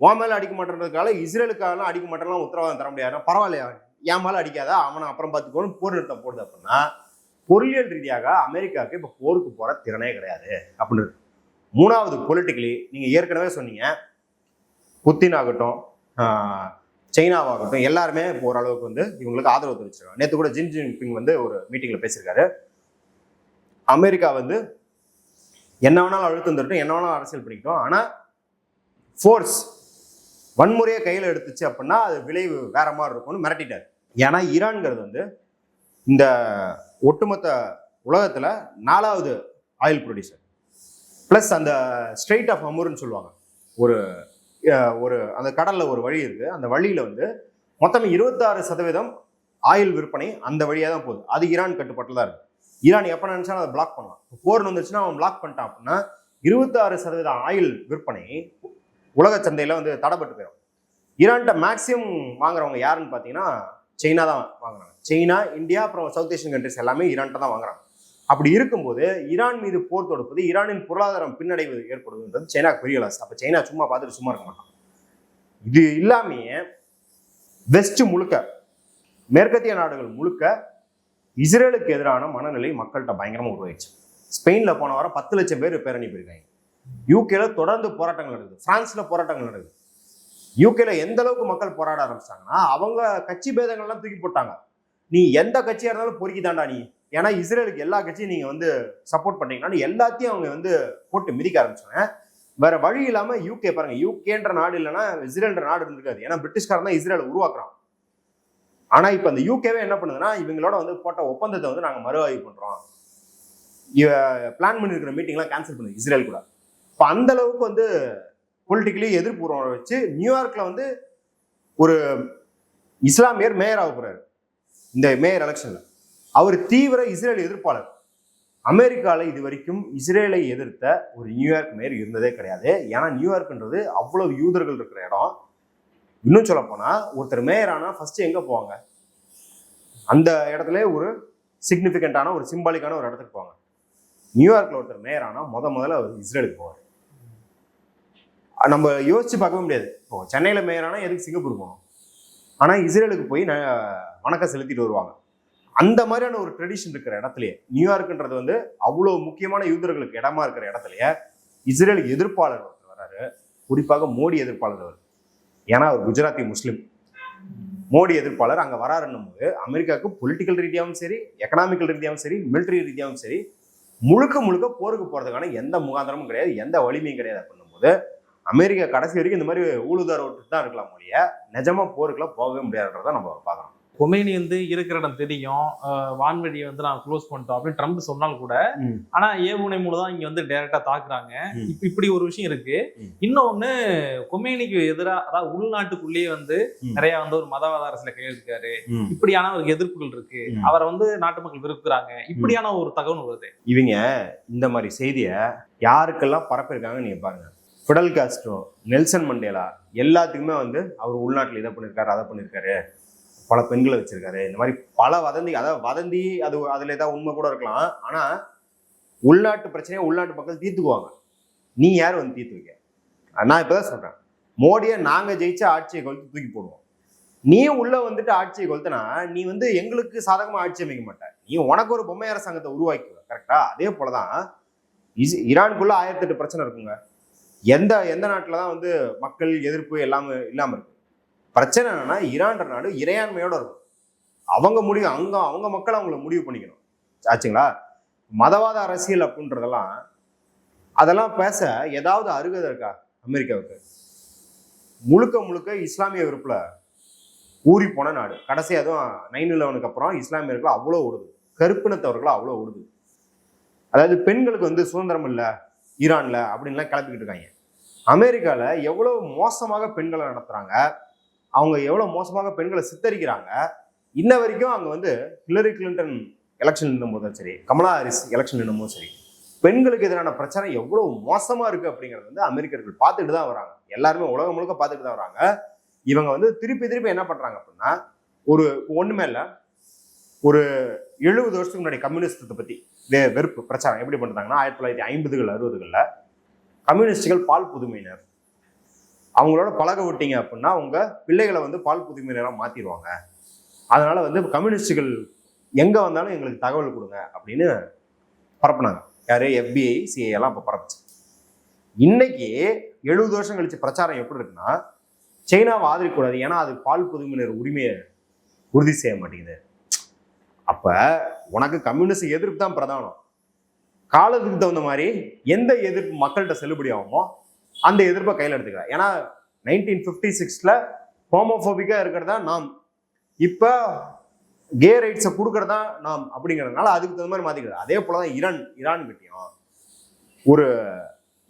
ஓ மேலே அடிக்க மாட்டேன்றதுக்காக இஸ்ரேலுக்காகலாம் அடிக்க மாட்டேன்லாம் உத்தரவாதம் தர முடியாது. பரவாயில்லையா? என் மேலே அடிக்காத அவனை அப்புறம் பார்த்துக்கோன்னு போர் நிறுத்தம் போடுது அப்படின்னா பொருளியல் ரீதியாக அமெரிக்காவுக்கு இப்போ போருக்கு போகிற திறனே கிடையாது. அப்படின்னு மூணாவது பொலிட்டிக்கலி நீங்கள் ஏற்கனவே சொன்னீங்க புத்தின் ஆகட்டும் சைனாவாகட்டும் எல்லாருமே இப்போ ஓரளவுக்கு வந்து இவங்களுக்கு ஆதரவு தெரிவிச்சிருக்காங்க. நேற்று கூட ஜின் ஜின்பிங் வந்து ஒரு மீட்டிங்கில் பேசியிருக்காரு. அமெரிக்கா வந்து என்ன வேணாலும் அழுத்தம் தரட்டும் என்ன வேணாலும் அரசியல் பண்ணிக்கிட்டோம். ஆனால் ஃபோர்ஸ் வன்முறையை கையில் எடுத்துச்சு அப்படின்னா அது விளைவு வேற மாதிரி இருக்கும்னு மிரட்டிட்டார். ஏன்னா ஈரான்கிறது வந்து இந்த ஒட்டுமொத்த உலகத்தில் நாலாவது ஆயில் ப்ரொடியூசர் ப்ளஸ் அந்த ஸ்ட்ரெயிட் ஆஃப் அமூர்னு சொல்லுவாங்க. ஒரு ஒரு அந்த கடலில் ஒரு வழி இருக்குது அந்த வழியில் வந்து மொத்தம் இருபத்தாறு சதவீதம் ஆயில் விற்பனை அந்த வழியாக தான் போகுது. அது ஈரான் கட்டுப்பாட்டில் தான் இருக்குது ஈரான் எப்போ நினச்சாலும் அதை பிளாக் பண்ணலாம். இப்போ போர் வந்துச்சுன்னா அவன் பிளாக் பண்ணிட்டான் அப்படின்னா இருபத்தாறு சதவீதம் ஆயில் விற்பனை உலக சந்தையில் வந்து தடைப்பட்டு போயிடும். ஈரான்கிட்ட மேக்ஸிமம் வாங்குறவங்க யாருன்னு பார்த்தீங்கன்னா சைனா தான் வாங்குறாங்க. சைனா இந்தியா அப்புறம் சவுத் ஏஷியன் கண்ட்ரிஸ் எல்லாமே ஈரான்கிட்ட தான் வாங்குறாங்க. அப்படி இருக்கும்போது ஈரான் மீது போர் தொடுப்பது ஈரானின் பொருளாதாரம் பின்னடைவு ஏற்படுதுன்றது சைனாக்கு பெரிய லாஸ் அப்போ சைனா சும்மா பார்த்துட்டு சும்மா இருக்க மாட்டான். இது இல்லாமையே வெஸ்ட் முழுக்க மேற்கத்திய நாடுகள் முழுக்க இஸ்ரேலுக்கு எதிரான மனநிலை மக்கள்கிட்ட பயங்கரமாக உருவாயிடுச்சு. ஸ்பெயினில் போன வாரம் பத்து லட்சம் பேர் பேரணி போயிருக்காங்க. யூகேல தொடர்ந்து போராட்டங்கள் நடக்குது. ஃப்ரான்ஸில் போராட்டங்கள் நடக்குது. யூகேல எந்த அளவுக்கு மக்கள் போராட ஆரம்பிச்சாங்கன்னா அவங்க கட்சி பேதங்கள்லாம் தூக்கி போட்டாங்க. நீ எந்த கட்சியாக இருந்தாலும் பொறுக்கி தாண்டா நீ. ஏன்னா இஸ்ரேலுக்கு எல்லா கட்சியும் நீங்கள் வந்து சப்போர்ட் பண்றீங்கன்னா எல்லாத்தையும் அவங்க வந்து போட்டு மிதிக்க ஆரம்பிச்சாங்க வேற வழி இல்லாமல் யூகே பாருங்க. யூகேன்ற நாடு இல்லைன்னா இஸ்ரேல்ன்ற நாடு இருந்திருக்காது. ஏன்னா பிரிட்டிஷ்காரன் தான் இஸ்ரேலை உருவாக்குறான். ஆனால் இப்போ அந்த யூகேவே என்ன பண்ணுதுன்னா இவங்களோட வந்து போட்ட ஒப்பந்தத்தை வந்து நாங்கள் மறு ஆய்வு பண்றோம் பிளான் பண்ணியிருக்கிற மீட்டிங்லாம் கேன்சல் பண்ணுது இஸ்ரேல் கூட. இப்போ அந்த அளவுக்கு வந்து பொலிட்டிக்கலி எதிர்ப்புறம் வச்சு நியூயார்க்கில் வந்து ஒரு இஸ்லாமியர் மேயர் ஆக போகிறாரு இந்த மேயர் எலெக்ஷனில் அவர் தீவிர இஸ்ரேல் எதிர்ப்பாளர். அமெரிக்காவில் இது வரைக்கும் இஸ்ரேலை எதிர்த்த ஒரு நியூயார்க் மேயர் இருந்ததே கிடையாது. ஏன்னா நியூயார்க்ன்றது அவ்வளோ யூதர்கள் இருக்கிற இடம். இன்னும் சொல்லப்போனால் ஒருத்தர் மேயர் ஆனால் ஃபஸ்ட்டு எங்கே போவாங்க? அந்த இடத்துல ஒரு சிக்னிஃபிகண்டான ஒரு சிம்பாலிக்கான ஒரு இடத்துக்கு போவாங்க. நியூயார்க்கில் ஒருத்தர் மேயர் ஆனால் முத முதல்ல அவர் இஸ்ரேலுக்கு போவார். நம்ம யோசிச்சு பார்க்கவே முடியாது. இப்போ சென்னையில மேயரானா எதுக்கு சிங்கப்பூர் போகணும்? ஆனால் இஸ்ரேலுக்கு போய் வணக்கம் செலுத்திட்டு வருவாங்க. அந்த மாதிரியான ஒரு ட்ரெடிஷன் இருக்கிற இடத்துலயே நியூயார்க்ன்றது வந்து அவ்வளோ முக்கியமான யூதர்களுக்கு இடமா இருக்கிற இடத்துலயே இஸ்ரேல் எதிர்ப்பாளர் ஒருத்தர் வராரு. குறிப்பாக மோடி எதிர்ப்பாளர் அவர். ஏன்னா அவர் குஜராத்தி முஸ்லீம். மோடி எதிர்ப்பாளர் அங்கே வராருன்னும் போது அமெரிக்காவுக்கு பொலிட்டிக்கல் ரீதியாகவும் சரி எக்கனாமிக்கல் ரீதியாகவும் சரி மிலிட்டரி ரீதியாகவும் சரி முழுக்க முழுக்க போருக்கு போகிறதுக்கான எந்த முகாந்திரமும் கிடையாது எந்த வலிமையும் கிடையாது அப்படின்னும் போது அமெரிக்கா கடைசி வரைக்கும் இந்த மாதிரி ஊழுதார் ஓட்டு தான் இருக்கலாம் ஒழிய நிஜமா போருக்குலாம் போகவே முடியாதுன்றதை நம்ம பார்க்கலாம்
கொமேனி வந்து இருக்கிற இடம் தெரியும். வான்வெளியை வந்து நான் க்ளோஸ் பண்ணிட்டோம் அப்படின்னு ட்ரம்ப் சொன்னால் கூட ஆனா ஏவுகணை மூலம் தான் இங்க வந்து டைரக்டா தாக்குறாங்க. இப்படி ஒரு விஷயம் இருக்கு. இன்னொன்னு கொமேனிக்கு எதிரா அதாவது உள்நாட்டுக்குள்ளேயே வந்து. நிறைய வந்து ஒரு மதவாத அரசியல கையெழுத்துக்காரு. இப்படியான ஒரு எதிர்ப்புகள் இருக்கு. அவரை வந்து நாட்டு மக்கள் விரும்புறாங்க இப்படியான ஒரு தகவல் வருது.
இவங்க இந்த மாதிரி செய்தியை யாருக்கெல்லாம் பரப்பியிருக்காங்க நீங்க பாருங்க. ஃபிடல் காஸ்ட்ரோ நெல்சன் மண்டேலா எல்லாத்துக்குமே வந்து அவர் உள்நாட்டில் இதை பண்ணியிருக்காரு அதை பண்ணியிருக்காரு பல பெண்களை வச்சிருக்காரு. இந்த மாதிரி பல வதந்தி அதாவது வதந்தி அது அதில் ஏதாவது உண்மை கூட இருக்கலாம். ஆனால் உள்நாட்டு பிரச்சனையை உள்நாட்டு மக்கள் தீர்த்துக்குவாங்க. நீ யார் வந்து தீர்த்து வைக்க? நான் இப்பதான் சொல்கிறேன் மோடியை நாங்கள் ஜெயிச்சா ஆட்சியை கொளுத்து தூக்கி போடுவோம். நீ உள்ளே வந்துட்டு ஆட்சியை கொளுத்தினா நீ வந்து எங்களுக்கு சாதகமாக ஆட்சி அமைக்க மாட்ட. நீ உனக்கு ஒரு பொம்மை அரசாங்கத்தை உருவாக்கி கரெக்டா அதே போல தான் இரானுக்குள்ளே ஆயிரத்தெட்டு பிரச்சனை இருக்குங்க. எந்த எந்த நாட்டில் தான் வந்து மக்கள் எதிர்ப்பு எல்லாமே இல்லாமல் இருக்கு. பிரச்சனை என்னன்னா ஈரான்ற நாடு இறையாண்மையோட இருக்கும். அவங்க முடிவு அங்க அவங்க மக்கள் அவங்கள முடிவு பண்ணிக்கணும். ஆச்சுங்களா? மதவாத அரசியல் அப்படின்றதெல்லாம் அதெல்லாம் பேச ஏதாவது அருகதை இருக்கா அமெரிக்காவுக்கு? முழுக்க முழுக்க இஸ்லாமிய வெறுப்புல ஊறி போன நாடு. கடைசி அதுவும் நைன் இலவனுக்கு அப்புறம் இஸ்லாமியர்கள் அவ்வளோ ஓடுது. கருப்பினத்தவர்கள் அவ்வளோ ஓடுது. அதாவது பெண்களுக்கு வந்து சுதந்திரம் இல்லை ஈரான்ல அப்படின்லாம் கிளப்பிக்கிட்டு இருக்காங்க. அமெரிக்காவில் எவ்வளோ மோசமாக பெண்களை நடத்துகிறாங்க அவங்க எவ்வளோ மோசமாக பெண்களை சித்தரிக்கிறாங்க இன்ன வரைக்கும் அங்கே வந்து ஹில்லரி கிளின்டன் எலெக்ஷன் நின்னும்போதும் சரி கமலா ஹாரிஸ் எலெக்ஷன் நின்னும்போதும் சரி பெண்களுக்கு எதிரான பிரச்சனை எவ்வளோ மோசமாக இருக்குது அப்படிங்கிறது வந்து அமெரிக்கர்கள் பார்த்துட்டு தான் வராங்க. எல்லாருமே உலகம் முழுக்க பார்த்துட்டு தான் வராங்க. இவங்க வந்து திருப்பி திருப்பி என்ன பண்ணுறாங்க அப்படின்னா ஒரு ஒன்றுமே இல்லை ஒரு எழுபது வருஷத்துக்கு முன்னாடி கம்யூனிஸ்டத்தை பற்றி வே- வெறுப்பு பிரச்சாரம் எப்படி பண்ணுறாங்கன்னா ஆயிரத்தி தொள்ளாயிரத்தி ஐம்பதுகள் அறுபதுகளில் கம்யூனிஸ்டுகள் பால் புதுமையினர். அவங்களோட பழக விட்டீங்க அப்படின்னா உங்க பிள்ளைகளை வந்து பால் புதுமையினராக மாத்திடுவாங்க அதனால வந்து கம்யூனிஸ்டுகள் எங்க வந்தாலும் எங்களுக்கு தகவல் கொடுங்க அப்படின்னு பரப்புனாங்க. யாரு? எஃபிஐ சிஐ எல்லாம் அப்போ பரப்புச்சு. இன்னைக்கு எழுபது வருஷம் கழிச்சு பிரச்சாரம் எப்படி இருக்குன்னா சைனாவை ஆதரிக்கூடாது ஏன்னா அது பால் புதுமையினர் உரிமையை உறுதி செய்ய மாட்டேங்குது. அப்ப உனக்கு கம்யூனிஸ்ட் எதிர்ப்பு தான் பிரதானம். காலத்துக்கு தகுந்த மாதிரி எந்த எதிர்ப்பு மக்கள்கிட்ட செல்லுபடி ஆகுமோ அந்த எதிர்ப்பை கையில் எடுத்துக்கிறேன் ஏன்னா நைன்டீன் ஃபிஃப்டி சிக்ஸ்ல ஹோமோஃபோபிக்காக இருக்கிறதா நாம். இப்போ கே ரைட்ஸை கொடுக்கறதா நாம் அப்படிங்கிறதுனால அதுக்கு தகுந்த மாதிரி மாத்திக்கிறது அதே போல தான் ஈரான் ஈரான் கிட்டயும் ஒரு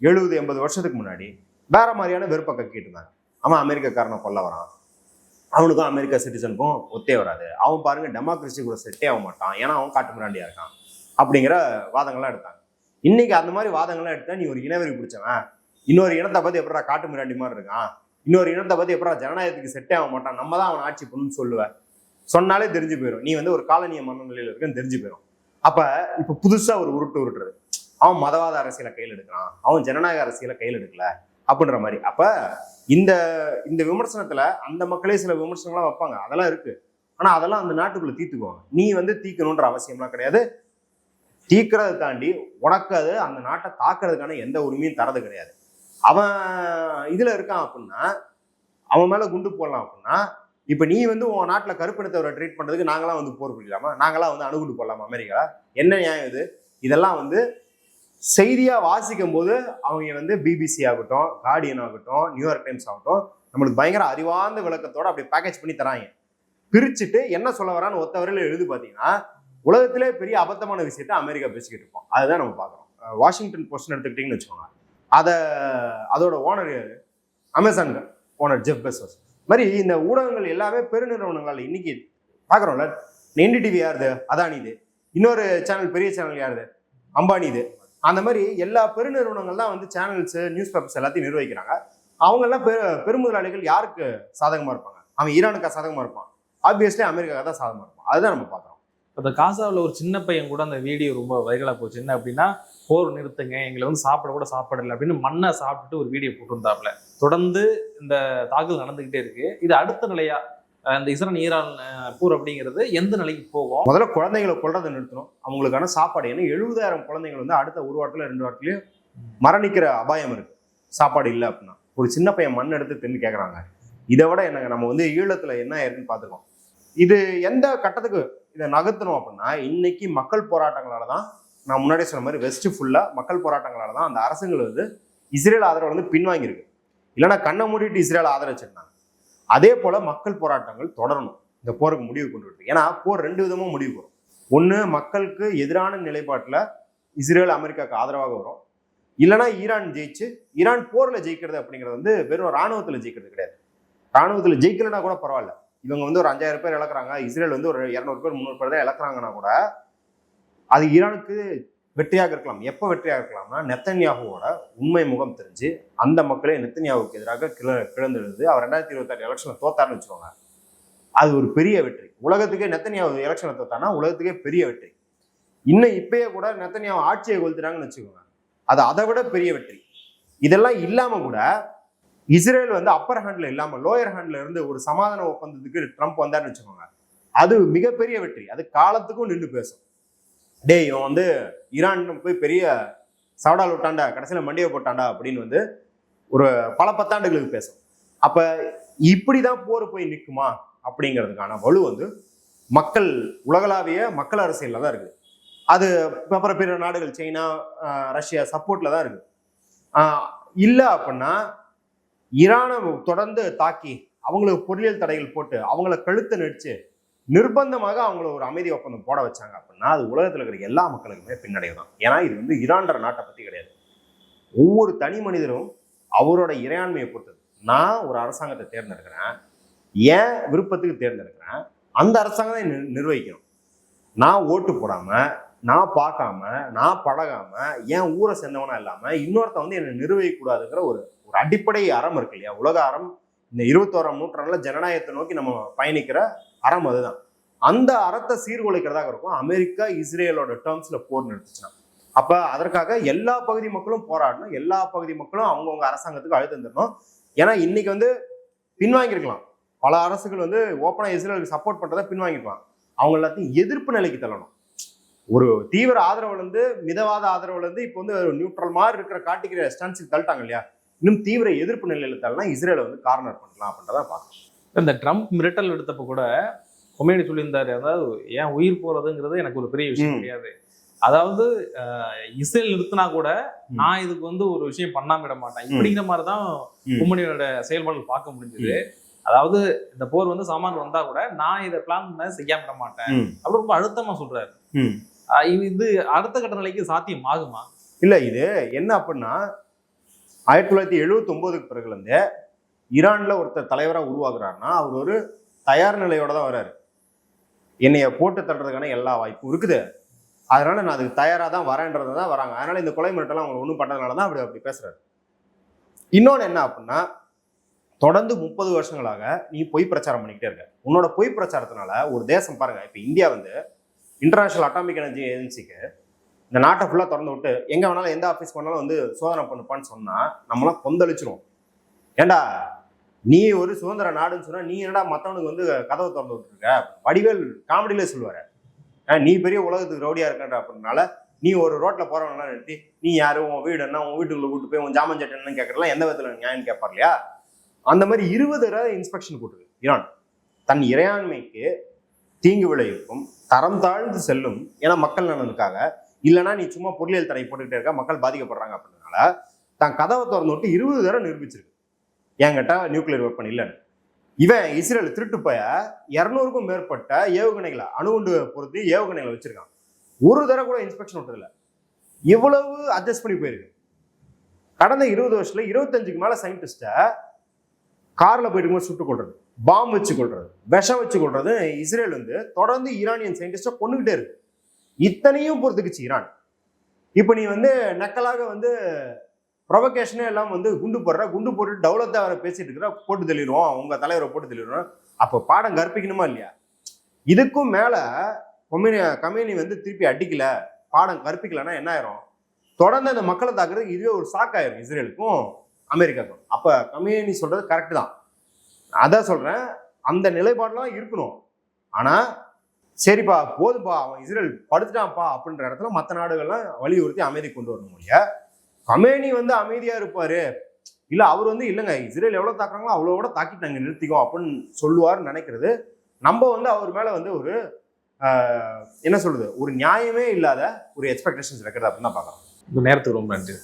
எழுபது எண்பது வருஷத்துக்கு முன்னாடி வேற மாதிரியான வெறுப்பை கக்கிட்டு இருந்தாங்க. அவன் அமெரிக்காக்காரனை கொல்ல வரான். அவனுக்கும் அமெரிக்கா சிட்டிசனுக்கும் ஒத்தே வராது. அவன் பாருங்க டெமோக்ரஸி கூட செட்டே ஆக மாட்டான். ஏன்னா அவன் காட்டு மிராண்டியா இருக்கான். அப்படிங்கிற வாதங்கள்லாம் எடுத்தாங்க. இன்னைக்கு அந்த மாதிரி வாதங்கள்லாம் எடுத்தா நீ ஒரு இனவெறி பிடிச்சவன். இன்னொரு இனத்தை பத்தி எப்படா காட்டு மிராண்டி மாதிரி இருக்கான்? இன்னொரு இனத்தை பத்தி எப்படா ஜனநாயகத்துக்கு செட்டே ஆக மாட்டான்? நம்ம தான் அவன் ஆட்சி பண்ணணும்னு சொல்லுவேன் சொன்னாலே தெரிஞ்சு போயிடும் நீ வந்து ஒரு காலனிய மனநிலையில் இருக்குன்னு தெரிஞ்சு போயிடும் அப்ப இப்ப புதுசா ஒரு உருட்டு உருட்டுறது. அவன் மதவாத அரசியலை கையில் எடுக்கிறான். அவன் ஜனநாயக அரசியலை கையில் எடுக்கல அப்படின்ற மாதிரி. அப்ப இந்த இந்த விமர்சனத்துல அந்த மக்களே சில விமர்சனங்களாம் வைப்பாங்க. அதெல்லாம் இருக்கு. ஆனா அதெல்லாம் அந்த நாட்டுக்குள்ள தீர்த்துக்குவாங்க. நீ வந்து தீக்கணுன்ற அவசியம்லாம் கிடையாது. தீக்கிறதை தாண்டி உனக்கு அது அந்த நாட்டை தாக்குறதுக்கான எந்த உரிமையும் தரது கிடையாது. அவன் இதில் இருக்கான் அப்படின்னா அவன் மேலே குண்டு போடலாம் அப்படின்னா இப்போ நீ வந்து உன் நாட்டில் கருப்பினத்தவரை ட்ரீட் பண்ணுறதுக்கு நாங்களாம் வந்து போர் புரியலாமா? நாங்களாம் வந்து அணுகுண்டு போடலாமா அமெரிக்கா என்ன நியாயம் இது? இதெல்லாம் வந்து செய்தியாக வாசிக்கும் போது அவங்க வந்து பிபிசி ஆகட்டும் கார்டியன் ஆகட்டும் நியூயார்க் டைம்ஸ் ஆகட்டும் நம்மளுக்கு பயங்கர அறிவார்ந்த விளக்கத்தோட அப்படி பேக்கேஜ் பண்ணி தராங்க. பிரிச்சுட்டு என்ன சொல்ல வரான்னு ஒத்த எழுதி பார்த்தீங்கன்னா உலகத்திலே பெரிய அபத்தமான விஷயத்த அமெரிக்கா பேசிக்கிட்டு இருப்போம். அதுதான் நம்ம பார்க்குறோம். வாஷிங்டன் போஸ்ட் எடுத்துக்கிட்டிங்கன்னு வச்சுக்கோங்க. அதை அதோட owner Amazon owner Jeff Bezos மாதிரி இந்த ஊடகங்கள் எல்லாமே பெருநிறுவனங்கள் இன்னைக்கு பார்க்குறோம்ல என்டிடிவி யாருது? அதானிது இன்னொரு சேனல் பெரிய சேனல் யாருது? அம்பானிது அந்த மாதிரி எல்லா பெருநிறுவனங்கள் தான் வந்து சேனல்ஸு நியூஸ் பேப்பர்ஸ் எல்லாத்தையும் நிர்வகிக்கிறாங்க. அவங்கெல்லாம் பெரு பெருமுதலாளிகள் யாருக்கு சாதகமாக இருப்பாங்க? அவன் ஈரானுக்கா சாதகமாக இருப்பான். ஆப்வியஸ்லி அமெரிக்காவுக்கு தான் சாதகமாக இருப்பான். அதுதான் நம்ம பார்க்குறோம்
இப்போ காசாவில் ஒரு சின்ன பையன் கூட அந்த வீடியோ ரொம்ப வைரலாக போச்சு. என்ன அப்படின்னா போர் நிறுத்துங்க எங்களை வந்து சாப்பிட கூட சாப்பிடல அப்படின்னு மண்ணை சாப்பிட்டுட்டு ஒரு வீடியோ போட்டிருந்தாப்புல. தொடர்ந்து இந்த தாக்குதல் நடந்துகிட்டே இருக்கு. இது அடுத்த நிலையா இந்த இஸ்ரேல் ஈரான் போர் அப்படிங்கிறது எந்த நிலைக்கு போகும்?
முதல்ல குழந்தைங்களை கொல்றதை நிறுத்தணும். அவங்களுக்கான சாப்பாடு ஏன்னா எழுபதாயிரம் குழந்தைகள் வந்து அடுத்த ஒரு வாரத்துல ரெண்டு வாரத்துலயும் மரணிக்கிற அபாயம் இருக்கு. சாப்பாடு இல்லை அப்படின்னா. ஒரு சின்ன பையன் மண் எடுத்து தின்னு கேட்குறாங்க இதை விட என்னங்க நம்ம வந்து ஈழத்துல என்ன இருக்குன்னு பார்த்துக்கோம் இது எந்த கட்டத்துக்கு இதை நகர்த்தணும் அப்படின்னா இன்னைக்கு மக்கள் போராட்டங்களால தான் நான் முன்னாடியே சொன்ன மாதிரி வெஸ்ட் ஃபுல்லாக மக்கள் போராட்டங்களால தான் அந்த அரசுகள் வந்து இஸ்ரேல் ஆதரவு வந்து பின்வாங்கியிருக்கு. இல்லைன்னா கண்ணை மூடிட்டு இஸ்ரேல் ஆதரிச்சிருந்தாங்க அதே போல் மக்கள் போராட்டங்கள் தொடரணும். இந்த போருக்கு முடிவு கொண்டு வருது ஏன்னா போர் ரெண்டு விதமாக முடிவு வரும். ஒன்று மக்களுக்கு எதிரான நிலைப்பாட்டில் இஸ்ரேல் அமெரிக்காவுக்கு ஆதரவாக வரும். இல்லைன்னா ஈரான் ஜெயிச்சு ஈரான் போரில் ஜெயிக்கிறது அப்படிங்கிறது வந்து வெறும் ராணுவத்தில் ஜெயிக்கிறது கிடையாது. ராணுவத்தில் ஜெயிக்கலைன்னா கூட பரவாயில்ல. இவங்க வந்து ஒரு அஞ்சாயிரம் பேர் இழக்கிறாங்க. இஸ்ரேல் வந்து ஒரு இரநூறு பேர் முந்நூறு பேர் தான் இழக்கிறாங்கன்னா கூட அது ஈரானுக்கு வெற்றியாக இருக்கலாம். எப்போ வெற்றியாக இருக்கலாம்னா நெத்தன்யாகுவோட உண்மை முகம் தெரிஞ்சு அந்த மக்களே நெத்தன்யாவுக்கு எதிராக கிள கிளந்தெழுது அவர் ரெண்டாயிரத்தி இருபத்தாறு எலெக்ஷனில் தோத்தார்னு வச்சுக்கோங்க. அது ஒரு பெரிய வெற்றி. உலகத்துக்கே நெத்தன்யாவு எலெக்ஷனை தோத்தானா உலகத்துக்கே பெரிய வெற்றி. இன்னும் இப்பயே கூட நெத்தன்யாவு ஆட்சியை கொளுத்துறாங்கன்னு வச்சுக்கோங்க. அது அதை விட பெரிய வெற்றி. இதெல்லாம் இல்லாமல் கூட இஸ்ரேல் வந்து அப்பர் ஹேண்டில் இல்லாமல் லோயர் ஹேண்டில் இருந்து ஒரு சமாதான ஒப்பந்தத்துக்கு ட்ரம்ப் வந்தாருன்னு வச்சுக்கோங்க. அது மிகப்பெரிய வெற்றி. அது காலத்துக்கும் நின்று பேசும். டே இவன் வந்து ஈரான் போய் பெரிய சவடால் விட்டாண்டா கடைசியில் மண்டியை போட்டாண்டா அப்படின்னு வந்து ஒரு பல பத்தாண்டுகளுக்கு பேசும். அப்போ இப்படி தான் போர் போய் நிற்குமா அப்படிங்கிறதுக்கான வலு வந்து மக்கள் உலகளாவிய மக்கள் அரசியலில் தான் இருக்குது. அது அப்புறம் பிற நாடுகள் சைனா ரஷ்யா சப்போர்ட்ல தான் இருக்கு இல்லை அப்படின்னா ஈரானை தொடர்ந்து தாக்கி அவங்களுக்கு பொருளியல் தடைகள் போட்டு அவங்கள கழுத்தை நடிச்சு நிர்பந்தமாக அவங்கள ஒரு அமைதி ஒப்பந்தம் போட வச்சாங்க அப்படின்னா அது உலகத்தில் இருக்கிற எல்லா மக்களுக்குமே பின்னடைவு தான் ஏன்னா இது வந்து ஈரான்ற நாட்டை பற்றி கிடையாது. ஒவ்வொரு தனி மனிதரும் அவரோட இறையாண்மையை பொறுத்தது. நான் ஒரு அரசாங்கத்தை தேர்ந்தெடுக்கிறேன். ஏன் விருப்பத்துக்கு தேர்ந்தெடுக்கிறேன். அந்த அரசாங்கம் தான் நிர்வகிக்கணும். நான் ஓட்டு போடாமல் நான் பார்க்காம நான் பழகாமல் என் ஊரை சேர்ந்தவனா இல்லாமல் இன்னொருத்தன் வந்து என்னை நிர்வகிக்க கூடாதுங்கிற ஒரு ஒரு அடிப்படை அறம் இருக்கு இல்லையா? உலக அறம். இந்த இருபத்தோராம் நூற்றாண்டில் ஜனநாயகத்தை நோக்கி நம்ம பயணிக்கிற அறம் அதுதான். அந்த அறத்தை சீர்குலைக்கிறதாக இருக்கும். அமெரிக்கா இஸ்ரேலோட டேர்ம்ஸ்ல போர் நடத்துச்சுன்னா அப்ப அதற்காக எல்லா பகுதி மக்களும் போராடணும். எல்லா பகுதி மக்களும் அவங்கவுங்க அரசாங்கத்துக்கு அழுத்தம் தரணும். ஏன்னா இன்னைக்கு வந்து பின்வாங்கியிருக்கலாம். பல அரசுகள் வந்து ஓப்பனா இஸ்ரேலுக்கு சப்போர்ட் பண்றதை பின்வாங்கிருக்கலாம் அவங்க எல்லாத்தையும் எதிர்ப்பு நிலைக்கு தள்ளணும். ஒரு தீவிர ஆதரவுலேருந்து மிதவாத ஆதரவுலேருந்து இப்போ வந்து நியூட்ரல் மாதிரி இருக்கிற காட்டிக்கிற ஸ்டான்ஸுக்கு தள்ளிட்டாங்க இல்லையா? இன்னும் தீவிர எதிர்ப்பு நிலையில தள்ளனா இஸ்ரேலை வந்து கார்னர் பண்ணலாம் அப்படின்றத பார்க்கணும்
இந்த ட்ரம்ப் மிரட்டல் எடுத்தப்ப கூட கொமேனி சொல்லியிருந்தாரு அதாவது ஏன் உயிர் போறதுங்கிறது எனக்கு ஒரு பெரிய விஷயம். கிடையாது அதாவது இஸ்ரேல் நிறுத்தினா கூட. நான் இதுக்கு வந்து ஒரு விஷயம் பண்ணாம விட மாட்டேன் இப்படிங்கிற மாதிரி தான்
ம்.
கொமேனியோட செயல்பாடுகள் பார்க்க முடிஞ்சது அதாவது இந்த போர் வந்து சாமான் வந்தா கூட நான் இதை பிளான் பண்ண செய்யாம விட மாட்டேன். அப்படி ரொம்ப அழுத்தமா சொல்றாரு இது- இது அடுத்த கட்ட நிலைக்கு சாத்தியம் ஆகுமா
இல்ல இது என்ன அப்படின்னா ஆயிரத்தி தொள்ளாயிரத்தி எழுபத்தி ஒன்பதுக்கு பிறகுலேருந்து ஈரானில் ஒருத்தர் தலைவராக உருவாகுறாருன்னா அவர் ஒரு தயார் நிலையோட தான் வர்றாரு. என்னைய போட்டு தள்ளுறதுக்கான எல்லா வாய்ப்பும் இருக்குது. அதனால நான் அதுக்கு தயாராக தான் வரேன்றது தான் வராங்க. அதனால இந்த கொலை மிரட்டெல்லாம் அவங்க ஒன்றும் பண்ணதுனால தான் அப்படி அப்படி பேசுறாரு. இன்னொன்று என்ன அப்படின்னா தொடர்ந்து முப்பது வருஷங்களாக நீ பொய் பிரச்சாரம் பண்ணிக்கிட்டே இருக்க. உன்னோட பொய் பிரச்சாரத்தினால ஒரு தேசம் பாருங்க. இப்போ இந்தியா வந்து இன்டர்நேஷனல் அட்டாமிக் எனர்ஜி ஏஜென்சிக்கு இந்த நாட்டை ஃபுல்லாக திறந்து விட்டு எங்கே வேணாலும் எந்த ஆஃபீஸ் பண்ணாலும் வந்து சோதனை பண்ணுப்பான்னு சொன்னால் நம்மளாம் கொந்தளிச்சிரும் ஏண்டா நீ ஒரு சுதந்திர நாடுன்னு சொன்னா நீ என்னடா மற்றவனுக்கு வந்து கதவை திறந்து விட்டுருக்க? வடிவேல் காமெடியிலே சொல்லுவாரு. "ஆ, நீ பெரிய உலகத்துக்கு ரவுடியா இருக்கன்ற அப்படின்னால நீ ஒரு ரோட்ல போறவங்கலாம் நிறுத்தி நீ யாரு உன் வீடு என்ன உன் வீட்டுக்குள்ள கூட்டு போய் உன் ஜாமன் சட்டை என்னன்னு எந்த விதத்துல நியாயம் கேட்பார் இல்லையா? அந்த மாதிரி இருபது தடவை இன்ஸ்பெக்ஷன் போட்டுருக்கு. ஈரான் தன் இறையாண்மைக்கு தீங்கு விளைவிக்கும் தரம் தாழ்ந்து செல்லும் ஏன்னா மக்கள் நலனுக்காக இல்லைன்னா நீ சும்மா பொருளியல் தடை போட்டுக்கிட்டே இருக்க மக்கள் பாதிக்கப்படுறாங்க அப்படின்னால தான் கதவை திறந்து விட்டு இருபது தடவை நிரூபிச்சிருக்கு. ஏன் கேட்டால் நியூக்ளியர் வெப்பன் இல்லைன்னு. இவன் இஸ்ரேல் திருட்டு போய இரநூறுக்கும் மேற்பட்ட ஏவுகணைகளை அணுகுண்டு பொறுத்து ஏவுகணைகளை வச்சிருக்கான். ஒரு தடவை கூட இன்ஸ்பெக்ஷன் விட்டதில்ல. இவ்வளவு அட்ஜஸ்ட் பண்ணி போயிருக்கு. கடந்த இருபது வருஷத்துல இருபத்தஞ்சுக்கு மேல சயின்டிஸ்ட்டை காரில் போயிட்டு இருக்கும்போது சுட்டு கொள்றது பாம் வச்சு கொள்றது விஷம் வச்சு கொள்றது இஸ்ரேல் வந்து தொடர்ந்து ஈரானியன் சயின்டிஸ்டை கொண்டுகிட்டே இருக்கு. இத்தனையும் பொறுத்துக்குச்சு ஈரான். இப்போ நீ வந்து நக்கலாக வந்து ப்ரொவகேஷனே எல்லாம் வந்து குண்டு போடுற குண்டு போட்டு டவுலத்தை அவரை பேசிட்டு இருக்கிற போட்டு தெளிடுவோம் உங்க தலைவரை போட்டு தெளிடுவோம் அப்போ பாடம் கற்பிக்கணுமா இல்லையா? இதுக்கும் மேல கம்யூனி கம்பெனி வந்து திருப்பி அடிக்கல. பாடம் கற்பிக்கலன்னா என்ன ஆயிரும்? தொடர்ந்து அந்த மக்களை தாக்குறதுக்கு இதுவே ஒரு சாக்காயிரும் இஸ்ரேலுக்கும் அமெரிக்காவுக்கும் அப்ப கம்யூனி சொல்றது கரெக்ட் தான். அதான் சொல்றேன் அந்த நிலைப்பாடுலாம் இருக்கணும். ஆனா சரிப்பா போதுப்பா அவன் இஸ்ரேல் படுத்துட்டான்ப்பா அப்படின்ற இடத்துல மற்ற நாடுகள்லாம் வலியுறுத்தி அமைதி கொண்டு வரணும் இல்லையா? கமேனி வந்து அமைதியா இருப்பாரு. இல்ல அவர் வந்து இல்லைங்க இஸ்ரேல் எவ்வளவு தாக்குறாங்களோ அவ்வளோட தாக்கிட்டு நாங்க நிறுத்திக்கோ அப்படின்னு சொல்லுவாருன்னு நினைக்கிறது. நம்ம வந்து அவர் மேல வந்து ஒரு ஆஹ், என்ன சொல்றது ஒரு நியாயமே இல்லாத ஒரு எக்ஸ்பெக்டேஷன்ஸ் வைக்கிறது அப்படின்னு தான் பார்க்கலாம்
இந்த நேரத்துக்கு ரொம்ப நன்றி.